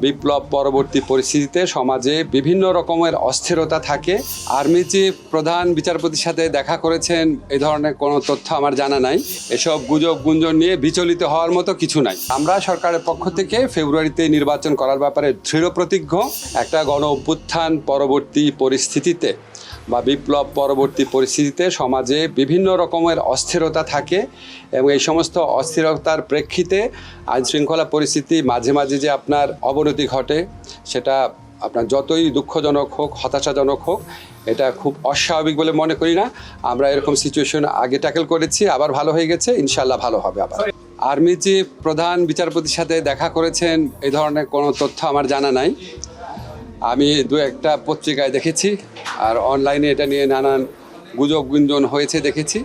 বিপ্লব পরবর্তী পরিস্থিতিতে সমাজে বিভিন্ন রকমের অস্থিরতা থাকে। আর্মি চিফ, প্রধান বিচারপতির সাথে দেখা করেছেন, এ ধরনের কোনো তথ্য আমার জানা নাই। এসব গুজব গুঞ্জন নিয়ে বিচলিত হওয়ার মতো কিছু নাই। আমরা সরকারের পক্ষ থেকে ফেব্রুয়ারিতে নির্বাচন করার ব্যাপারে দৃঢ় প্রতিজ্ঞ। একটা গণ অভ্যুত্থান পরবর্তী পরিস্থিতিতে বা বিপ্লব পরবর্তী পরিস্থিতিতে সমাজে বিভিন্ন রকমের অস্থিরতা থাকে এবং এই সমস্ত অস্থিরতার প্রেক্ষিতে আইন শৃঙ্খলা পরিস্থিতি মাঝে মাঝে যে আপনার অবনতি ঘটে, সেটা আপনার যতই দুঃখজনক হোক, হতাশাজনক হোক, এটা খুব অস্বাভাবিক বলে মনে করি না। আমরা এরকম সিচুয়েশন আগে ট্যাকেল করেছি, আবার ভালো হয়ে গেছে ইনশাল্লাহ ভালো হবে আবার। আর্মি চিফ প্রধান বিচারপতির সাথে দেখা করেছেন এই ধরনের কোনো তথ্য আমার জানা নাই। আমি দু একটা পত্রিকায় দেখেছি আর অনলাইনে এটা নিয়ে নানান গুজব গুঞ্জন হয়েছে দেখেছি।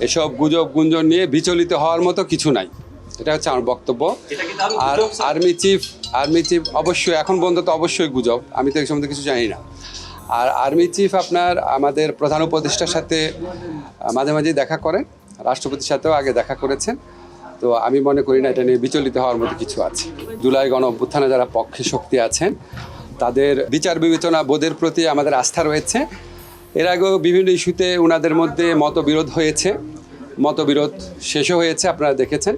এসব গুজব গুঞ্জন নিয়ে বিচলিত হওয়ার মতো কিছু নাই। এটা হচ্ছে আমার বক্তব্য। আর আর্মি চিফ আর্মি চিফ অবশ্যই এখন পর্যন্ত তো অবশ্যই গুজব। আমি তো এই সম্বন্ধে কিছু জানি না। আর আর্মি চিফ আপনার আমাদের প্রধান উপদেষ্টার সাথে মাঝে মাঝে দেখা করেন। রাষ্ট্রপতির সাথেও আগে দেখা করেছেন। তো আমি মনে করি না এটা নিয়ে বিচলিত হওয়ার মতো কিছু আছে। জুলাই গণ অভ্যুত্থানে যারা পক্ষে শক্তি আছেন তাদের বিচার বিবেচনা বোধের প্রতি আমাদের আস্থা রয়েছে। এর আগেও বিভিন্ন ইস্যুতে ওনাদের মধ্যে মতবিরোধ হয়েছে। মতবিরোধ শেষও হয়েছে, আপনারা দেখেছেন।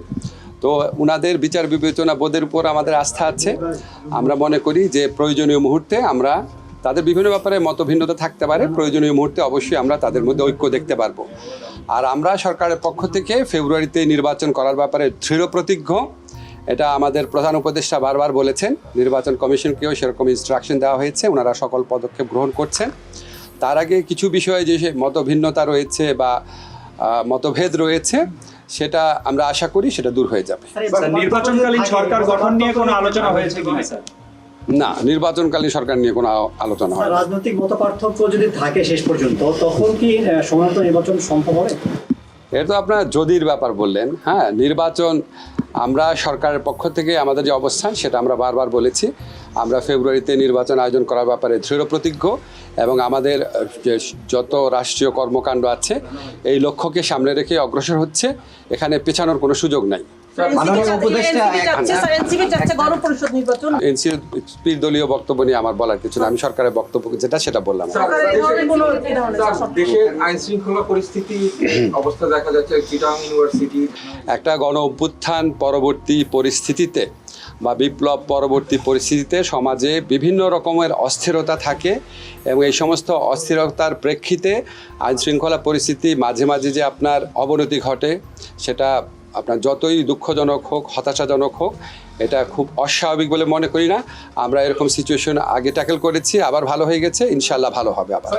তো ওনাদের বিচার বিবেচনা বোধের উপর আমাদের আস্থা আছে। আমরা মনে করি যে প্রয়োজনীয় মুহূর্তে আমরা তাদের বিভিন্ন ব্যাপারে মতভিন্নতা থাকতে পারে। প্রয়োজনীয় মুহূর্তে অবশ্যই আমরা তাদের মধ্যে ঐক্য দেখতে পারব। আর আমরা সরকারের পক্ষ থেকে ফেব্রুয়ারিতে নির্বাচন করার ব্যাপারে দৃঢ় প্রতিজ্ঞ এটা আমাদের প্রধান উপদেষ্টা বারবার বলেছেন নির্বাচন কমিশনকেও সেরকম ইনস্ট্রাকশন দেওয়া হয়েছে ওনারা সকল পদক্ষেপ গ্রহণ করছেন। তার আগে কিছু বিষয়ে যে সে মতভিন্নতা রয়েছে বা মতভেদ রয়েছে সেটা আমরা আশা করি সেটা দূর হয়ে যাবে। স্যার, নির্বাচনকালীন সরকার গঠন নিয়ে কোনো আলোচনা হয়েছে না নির্বাচনকালীন সরকার নিয়ে কোনো আলোচনা হয় রাজনৈতিক মত পার্থক্য যদি থাকে শেষ পর্যন্ত তখন কি সমান্ত নির্বাচন সম্ভব হবে? এটা তো আপনার যদির ব্যাপার বললেন হ্যাঁ নির্বাচন আমরা সরকারের পক্ষ থেকে আমাদের যে অবস্থান, সেটা আমরা বারবার বলেছি। আমরা ফেব্রুয়ারিতে নির্বাচন আয়োজন করার ব্যাপারে দৃঢ় প্রতিজ্ঞ এবং আমাদের যত রাষ্ট্রীয় কর্মকাণ্ড আছে, এই লক্ষ্যকে সামনে রেখে অগ্রসর হচ্ছে। এখানে পেছানোর কোনো সুযোগ নাই। মাননীয় উপদেষ্টা এনসিপি চাচ্ছে গণপরিষদ নির্বাচন। এনসিপির দলীয় বক্তব্য নিয়ে আমার বলার কিছু না আমি সরকারের বক্তব্য যেটা সেটা বললাম। দেশের আইন শৃঙ্খলা পরিস্থিতি অবস্থা দেখা যাচ্ছে ইউনিভার্সিটি একটা গণ অভ্যুত্থান পরবর্তী পরিস্থিতিতে বা বিপ্লব পরবর্তী পরিস্থিতিতে সমাজে বিভিন্ন রকমের অস্থিরতা থাকে এবং এই সমস্ত অস্থিরতার প্রেক্ষিতে আইন শৃঙ্খলা পরিস্থিতি মাঝে মাঝে যে আপনার অবনতি ঘটে সেটা আপনার যতই দুঃখজনক হোক, হতাশাজনক হোক, এটা খুব অস্বাভাবিক বলে মনে করি না। আমরা এরকম সিচুয়েশন আগে ট্যাকেল করেছি, আবার ভালো হয়ে গেছে ইনশাল্লাহ ভালো হবে আবার।